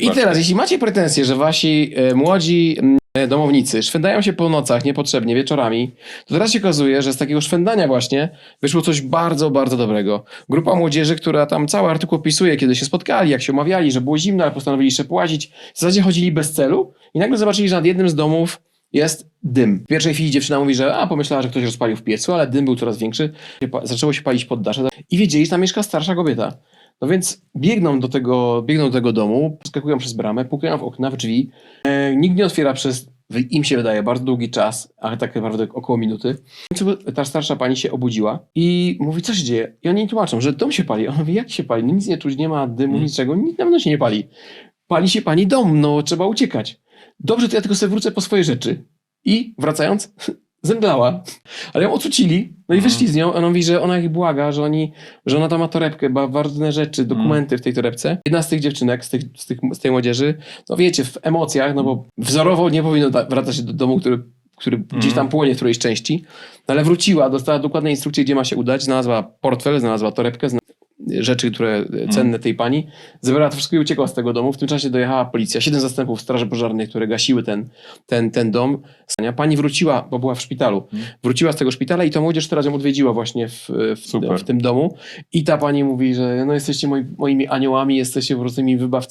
I teraz, jeśli macie pretensje, że wasi e, młodzi e, domownicy szwędają się po nocach niepotrzebnie, wieczorami, to teraz się okazuje, że z takiego szwendania właśnie wyszło coś bardzo, bardzo dobrego. Grupa młodzieży, która tam cały artykuł opisuje, kiedy się spotkali, jak się umawiali, że było zimno, ale postanowili jeszcze płacić. W zasadzie chodzili bez celu i nagle zobaczyli, że nad jednym z domów jest dym. W pierwszej chwili dziewczyna mówi, że a, pomyślała, że ktoś rozpalił w piecu, ale dym był coraz większy. Zaczęło się palić poddasze i wiedzieli, że tam mieszka starsza kobieta. No więc biegną do tego, biegną do tego domu, skakują przez bramę, pukają w okna, w drzwi. E, nikt nie otwiera przez, im się wydaje, bardzo długi czas, ale tak naprawdę około minuty. W końcu ta starsza pani się obudziła i mówi, co się dzieje? I oni jej tłumaczą, że dom się pali. On mówi, jak się pali? No nic nie czuć, nie ma dymu, Mm. niczego, nic na pewno się nie pali. Pali się pani dom, no trzeba uciekać. Dobrze, to ja tylko sobie wrócę po swoje rzeczy. I wracając, zemdlała. Ale ją ocucili, no i Mhm. wyszli z nią. Ona mówi, że ona ich błaga, że, oni, że ona tam ma torebkę, ma ważne rzeczy, dokumenty w tej torebce. Jedna z tych dziewczynek, z, tych, z, tych, z tej młodzieży, no wiecie, w emocjach, no bo wzorowo nie powinno wracać do domu, który, który gdzieś tam płonie w którejś części, no ale wróciła, dostała dokładne instrukcje, gdzie ma się udać, znalazła portfel, znalazła torebkę, rzeczy, które e, cenne tej pani, zebrała to wszystko i uciekła z tego domu. W tym czasie dojechała policja, siedem zastępów straży pożarnej, które gasiły ten, ten, ten dom. Pani wróciła, bo była w szpitalu, wróciła z tego szpitala i to młodzież teraz ją odwiedziła właśnie w, w, w tym domu. I ta pani mówi, że no jesteście moi, moimi aniołami, jesteście po prostu moimi wybawcami.